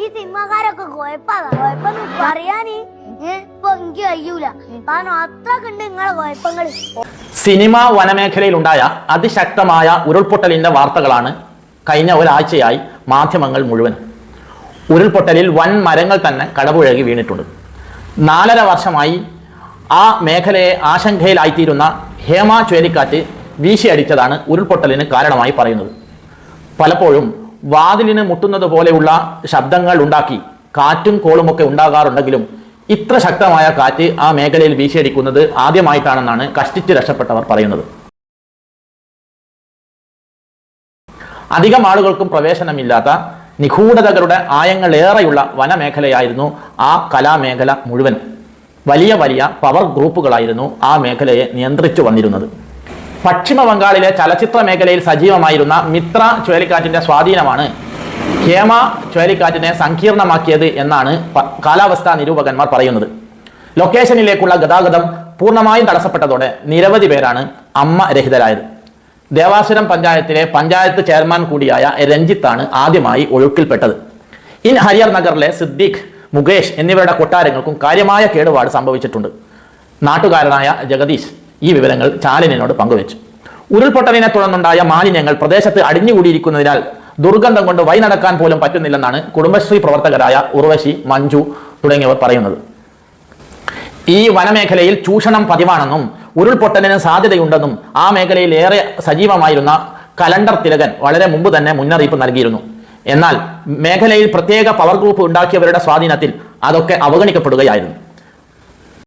ഈ സിനിമാക്കാരൊക്കെ കുഴപ്പമാണ് കുഴപ്പം പറയാനേ ഇപ്പൊ എനിക്ക് കഴിയൂല. കാരണം അത്രക്കുണ്ട് നിങ്ങളെ സിനിമ വനമേഖലയിൽ ഉണ്ടായ അതിശക്തമായ ഉരുൾപൊട്ടലിന്റെ വാർത്തകളാണ് കഴിഞ്ഞ ഒരാഴ്ചയായി മാധ്യമങ്ങൾ മുഴുവൻ. ഉരുൾപൊട്ടലിൽ വൻ മരങ്ങൾ തന്നെ കടപുഴകി വീണിട്ടുണ്ട്. നാലര വർഷമായി ആ മേഖലയെ ആശങ്കയിലായിത്തീരുന്ന ഹേമ ചുഴലിക്കാറ്റ് വീശിയടിച്ചതാണ് ഉരുൾപൊട്ടലിന് കാരണമായി പറയുന്നത്. പലപ്പോഴും വാതിലിന് മുട്ടുന്നത് പോലെയുള്ള ശബ്ദങ്ങൾ ഉണ്ടാക്കി കാറ്റും കോളുമൊക്കെ ഉണ്ടാകാറുണ്ടെങ്കിലും ഇത്ര ശക്തമായ കാറ്റ് ആ മേഖലയിൽ വീശിയടിക്കുന്നത് ആദ്യമായിട്ടാണെന്നാണ് കഷ്ടിച്ച് രക്ഷപ്പെട്ടവർ പറയുന്നത്. അധികം ആളുകൾക്കും പ്രവേശനമില്ലാത്ത നിഗൂഢതകളുടെ ആയങ്ങളേറെയുള്ള വനമേഖലയായിരുന്നു ആ കലാമേഖല മുഴുവൻ വലിയ വലിയ പവർ ഗ്രൂപ്പുകളായിരുന്നു ആ മേഖലയെ നിയന്ത്രിച്ചു വന്നിരുന്നത്. പശ്ചിമ ബംഗാളിലെ ചലച്ചിത്ര മേഖലയിൽ സജീവമായിരുന്ന മിത്ര ചുഴലിക്കാറ്റിന്റെ സ്വാധീനമാണ് ഹേമ ചുഴലിക്കാറ്റിനെ സങ്കീർണമാക്കിയത് എന്നാണ് കാലാവസ്ഥാ നിരൂപകന്മാർ പറയുന്നത്. ലൊക്കേഷനിലേക്കുള്ള ഗതാഗതം പൂർണമായും തടസ്സപ്പെട്ടതോടെ നിരവധി പേരാണ് അമ്മ രഹിതരായത്. ദേവാസുരം പഞ്ചായത്തിലെ പഞ്ചായത്ത് ചെയർമാൻ കൂടിയായ രഞ്ജിത്താണ് ആദ്യമായി ഒഴുക്കിൽപ്പെട്ടത്. ഇൻ ഹരിയർ നഗറിലെ സിദ്ദീഖ് മുകേഷ് എന്നിവരുടെ കൊട്ടാരങ്ങൾക്കും കാര്യമായ കേടുപാട് സംഭവിച്ചിട്ടുണ്ട്. നാട്ടുകാരനായ ജഗദീഷ് ഈ വിവരങ്ങൾ ചാലിനോട് പങ്കുവച്ചു. ഉരുൾപൊട്ടലിനെ തുടർന്നുണ്ടായ മാലിന്യങ്ങൾ പ്രദേശത്ത് അടിഞ്ഞുകൂടിയിരിക്കുന്നതിനാൽ ദുർഗന്ധം കൊണ്ട് വഴി നടക്കാൻ പോലും പറ്റുന്നില്ലെന്നാണ് കുടുംബശ്രീ പ്രവർത്തകരായ ഉർവശി മഞ്ജു തുടങ്ങിയവർ പറയുന്നത്. ഈ വനമേഖലയിൽ ചൂഷണം പതിവാണെന്നും ഉരുൾപൊട്ടലിന് സാധ്യതയുണ്ടെന്നും ആ മേഖലയിൽ ഏറെ സജീവമായിരുന്ന കലണ്ടർ തിലകൻ വളരെ മുമ്പ് തന്നെ മുന്നറിയിപ്പ് നൽകിയിരുന്നു. എന്നാൽ മേഖലയിൽ പ്രത്യേക പവർ ഗ്രൂപ്പ് ഉണ്ടാക്കിയവരുടെ സ്വാധീനത്തിൽ അതൊക്കെ അവഗണിക്കപ്പെടുകയായിരുന്നു.